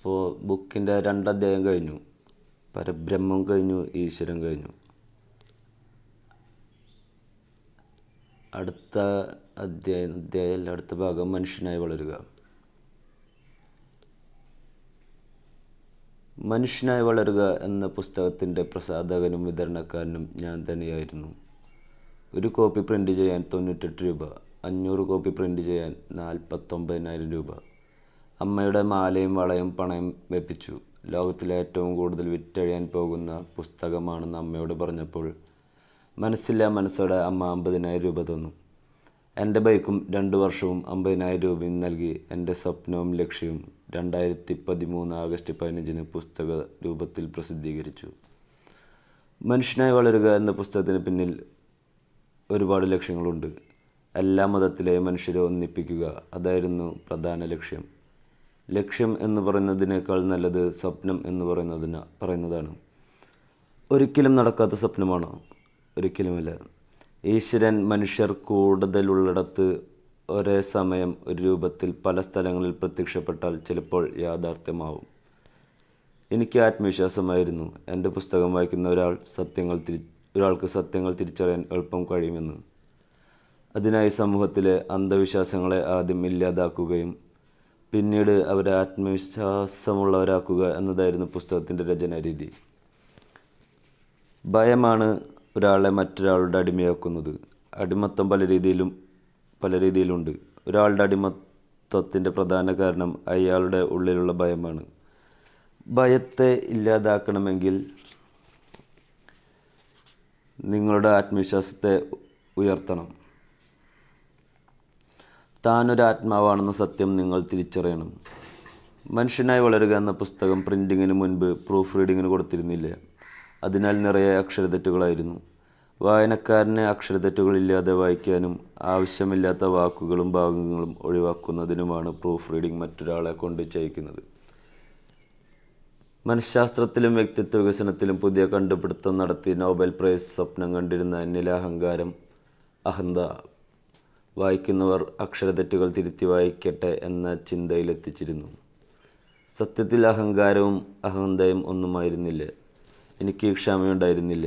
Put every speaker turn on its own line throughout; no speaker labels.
അപ്പോൾ ബുക്കിന്റെ രണ്ടധ്യായം കഴിഞ്ഞു. പരബ്രഹ്മം കഴിഞ്ഞു ഈശ്വരൻ കഴിഞ്ഞു. അടുത്ത അധ്യായം അധ്യായം അടുത്ത ഭാഗം മനുഷ്യനായി വളരുക. മനുഷ്യനായി വളരുക എന്ന പുസ്തകത്തിന്റെ പ്രസാധകനും വിതരണക്കാരനും ഞാൻ തന്നെയായിരുന്നു. ഒരു കോപ്പി പ്രിന്റ് ചെയ്യാൻ തൊണ്ണൂറ്റെട്ട് രൂപ അഞ്ഞൂറ് കോപ്പി പ്രിന്റ് ചെയ്യാൻ നാൽപ്പത്തൊമ്പതിനായിരം രൂപ. അമ്മയുടെ മാലയും വളയും പണയം വെപ്പിച്ചു. ലോകത്തിലെ ഏറ്റവും കൂടുതൽ വിറ്റഴിയാൻ പോകുന്ന പുസ്തകമാണെന്ന് അമ്മയോട് പറഞ്ഞപ്പോൾ മനസ്സില്ല മനസ്സോടെ അമ്മ അമ്പതിനായിരം രൂപ തന്നു. എന്റെ ബൈക്കും രണ്ട് വർഷവും അമ്പതിനായിരം രൂപയും നൽകി എന്റെ സ്വപ്നവും ലക്ഷ്യവും രണ്ടായിരത്തി പതിമൂന്ന് ആഗസ്റ്റ് പതിനഞ്ചിന് പുസ്തക രൂപത്തിൽ പ്രസിദ്ധീകരിച്ചു. മനുഷ്യനായി വളരുക എന്ന പുസ്തകത്തിന് പിന്നിൽ ഒരുപാട് ലക്ഷ്യങ്ങളുണ്ട്. എല്ലാ മതത്തിലെയും മനുഷ്യരെ ഒന്നിപ്പിക്കുക അതായിരുന്നു പ്രധാന ലക്ഷ്യം. ലക്ഷ്യം എന്ന് പറയുന്നതിനേക്കാൾ നല്ലത് സ്വപ്നം എന്ന് പറയുന്നതിന് പറയുന്നതാണ്. ഒരിക്കലും നടക്കാത്ത സ്വപ്നമാണ്. ഒരിക്കലുമില്ല. ഈശ്വരൻ മനുഷ്യർ കൂടുതലുള്ളിടത്ത് ഒരേ സമയം ഒരു രൂപത്തിൽ പല സ്ഥലങ്ങളിൽ പ്രത്യക്ഷപ്പെട്ടാൽ ചിലപ്പോൾ യാഥാർത്ഥ്യമാവും. എനിക്ക് ആത്മവിശ്വാസമായിരുന്നു. എന്റെ പുസ്തകം വായിക്കുന്ന ഒരാൾ സത്യങ്ങൾ തിരി ഒരാൾക്ക് സത്യങ്ങൾ തിരിച്ചറിയാൻ എളുപ്പം കഴിയുമെന്ന്. അതിനായി സമൂഹത്തിലെ അന്ധവിശ്വാസങ്ങളെ ആദ്യം ഇല്ലാതാക്കുകയും പിന്നീട് അവരെ ആത്മവിശ്വാസമുള്ളവരാക്കുക എന്നതായിരുന്നു പുസ്തകത്തിന്റെ രചനാരീതി. ഭയമാണ് ഒരാളെ മറ്റൊരാളുടെ അടിമയാക്കുന്നത്. അടിമത്തം പല രീതിയിലും പല രീതിയിലുണ്ട്. ഒരാളുടെ അടിമത്തത്തിന്റെ പ്രധാന കാരണം അയാളുടെ ഉള്ളിലുള്ള ഭയമാണ്. ഭയത്തെ ഇല്ലാതാക്കണമെങ്കിൽ നിങ്ങളുടെ ആത്മവിശ്വാസത്തെ ഉയർത്തണം. താനൊരു ആത്മാവാണെന്ന സത്യം നിങ്ങൾ തിരിച്ചറിയണം. മനുഷ്യനായി വളരുക എന്ന പുസ്തകം പ്രിന്റിങ്ങിന് മുൻപ് പ്രൂഫ് റീഡിങ്ങിന് കൊടുത്തിരുന്നില്ല. അതിനാൽ നിറയെ അക്ഷരതെറ്റുകളായിരുന്നു. വായനക്കാരനെ അക്ഷരതെറ്റുകളില്ലാതെ വായിക്കാനും ആവശ്യമില്ലാത്ത വാക്കുകളും ഭാഗങ്ങളും ഒഴിവാക്കുന്നതിനുമാണ് പ്രൂഫ് റീഡിംഗ് മറ്റൊരാളെ കൊണ്ട് ചെയ്യിക്കുന്നത്. മനഃശാസ്ത്രത്തിലും വ്യക്തിത്വ വികസനത്തിലും പുതിയ കണ്ടുപിടുത്തം നടത്തി നോബൽ പ്രൈസ് സ്വപ്നം കണ്ടിരുന്ന എന്നിലെ അഹങ്കാരം അഹന്ത വായിക്കുന്നവർ അക്ഷരതെറ്റുകൾ തിരുത്തി വായിക്കട്ടെ എന്ന ചിന്തയിലെത്തിച്ചിരുന്നു. സത്യത്തിൽ അഹങ്കാരവും അഹന്തയും ഒന്നുമായിരുന്നില്ല. എനിക്ക് ക്ഷമയുണ്ടായിരുന്നില്ല.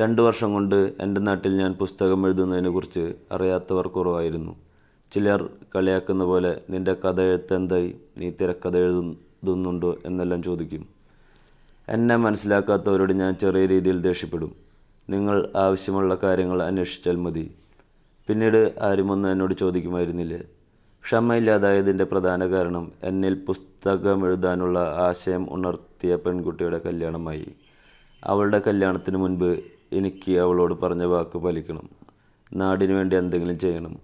രണ്ട് വർഷം കൊണ്ട് എന്റെ നാട്ടിൽ ഞാൻ പുസ്തകം എഴുതുന്നതിനെക്കുറിച്ച് അറിയാത്തവർ കുറവായിരുന്നു. ചിലർ കളിയാക്കുന്ന പോലെ നിന്റെ കഥ എഴുത്ത് എന്തായി നീ തിരക്കഥ എഴുതുന്നുണ്ടോ? എന്നെല്ലാം ചോദിക്കും. എന്നെ മനസ്സിലാക്കാത്തവരോട് ഞാൻ ചെറിയ രീതിയിൽ ദേഷ്യപ്പെടും. നിങ്ങൾ ആവശ്യമുള്ള കാര്യങ്ങൾ അന്വേഷിച്ചാൽ മതി. പിന്നീട് ആരുമൊന്നും എന്നോട് ചോദിക്കുമായിരുന്നില്ല. ക്ഷമയില്ലാതായതിന്റെ പ്രധാന കാരണം എന്നിൽ പുസ്തകം എഴുതാനുള്ള ആശയം ഉണർത്തിയ പെൺകുട്ടിയുടെ കല്യാണമായി. അവളുടെ കല്യാണത്തിന് മുൻപ് എനിക്ക് അവളോട് പറഞ്ഞ വാക്ക് പാലിക്കണം. നാടിനു വേണ്ടി എന്തെങ്കിലും ചെയ്യണം.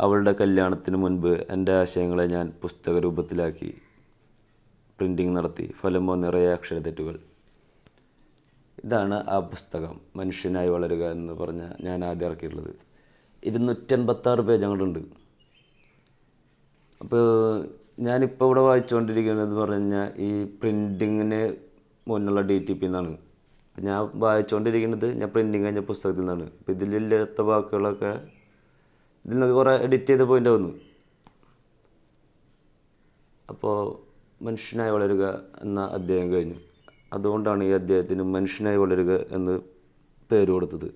അവളുടെ കല്യാണത്തിന് മുൻപ് എന്റെ ആശയങ്ങളെ ഞാൻ പുസ്തക രൂപത്തിലാക്കി. പ്രിന്റിങ് നടത്തി. ഫലമോ നിറയെ അക്ഷര തെറ്റുകൾ. ഇതാണ് ആ പുസ്തകം. മനുഷ്യനായി വളരുക എന്ന് പറഞ്ഞ ഞാൻ ആദ്യം ഇറക്കിയിട്ടുള്ളത്. ഇരുന്നൂറ്റൻപത്താറ് പേജുകളുണ്ട് അപ്പോൾ ഞാനിപ്പോൾ ഇവിടെ വായിച്ചുകൊണ്ടിരിക്കുന്നത് പറഞ്ഞു കഴിഞ്ഞാൽ ഈ പ്രിന്റിങ്ങിന് മുന്നുള്ള ഡി ടി പി എന്നാണ് ഞാൻ വായിച്ചുകൊണ്ടിരിക്കുന്നത് ഞാൻ പ്രിന്റിങ് കഴിഞ്ഞ പുസ്തകത്തിൽ നിന്നാണ്. അപ്പോൾ ഇതിലില്ലാത്ത വാക്കുകളൊക്കെ ഇതിൽ നിന്നൊക്കെ കുറേ എഡിറ്റ് ചെയ്ത് പോയിന്റ് ആവുന്നു. അപ്പോൾ മനുഷ്യനായി വളരുക എന്ന അധ്യായം കഴിഞ്ഞു. അതുകൊണ്ടാണ് ഈ അധ്യായത്തിന് മനുഷ്യനായി വളരുക എന്ന് പേര് കൊടുത്തത്.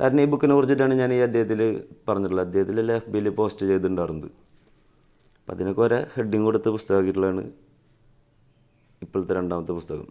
കാരണം ഈ ബുക്കിനെ കുറിച്ചിട്ടാണ് ഞാൻ ഈ അദ്ദേഹത്തിൽ പറഞ്ഞിട്ടുള്ളത്. അധ്യായത്തിൽ എഫ് ബിയിൽ പോസ്റ്റ് ചെയ്തിട്ടുണ്ടായിരുന്നത് അപ്പം അതിനൊക്കെ ഒരേ ഹെഡിങ് കൊടുത്ത പുസ്തകമാക്കിയിട്ടുള്ളതാണ് ഇപ്പോഴത്തെ രണ്ടാമത്തെ പുസ്തകം.